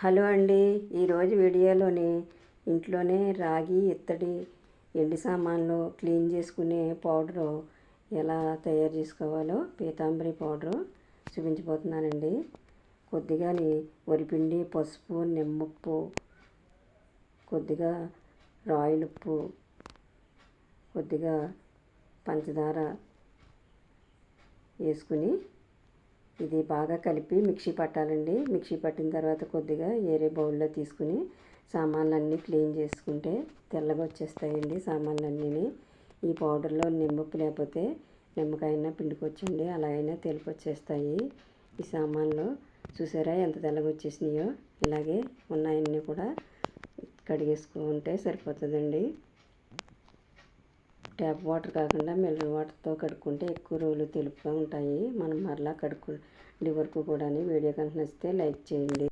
Hello అండి. ఈరోజు వీడియోలోని ఇంట్లోనే రాగి ఇత్తడి ఎండి సామాన్లు క్లీన్ చేసుకునే పౌడరు ఎలా తయారు చేసుకోవాలో పీతాంబరి పౌడరు చూపించబోతున్నానండి. కొద్దిగాని వరిపిండి పసుపు నిమ్మప్పు కొద్దిగా రాయల్ ఉప్పు కొద్దిగా పంచదార వేసుకుని ఇది బాగా కలిపి మిక్సీ పట్టాలండి. మిక్సీ పట్టిన తర్వాత కొద్దిగా ఏరే బౌల్లో తీసుకుని సామాన్లన్నీ క్లీన్ చేసుకుంటే తెల్లగా వచ్చేస్తాయండి సామాన్లన్నీ ఈ పౌడర్లో నిమ్మప్పు లేకపోతే నిమ్మకాయన పిండుకొచ్చండి అలా అయినా తెలుపు వచ్చేస్తాయి ఈ సామాన్లు. చూసారా ఎంత తెల్లగా వచ్చేసినాయో? ఇలాగే ఉన్నాయన్నీ కూడా కడిగేసుకుంటే సరిపోతుందండి. ట్యాప్ వాటర్ కాకుండా మినరల్ వాటర్తో కడుక్కుంటే ఎక్కువ రోజులు తెలుపుగా ఉంటాయి. మనం మరలా కడుక్కు వరకు కూడా వీడియో కనుక నచ్చితే లైక్ చేయండి.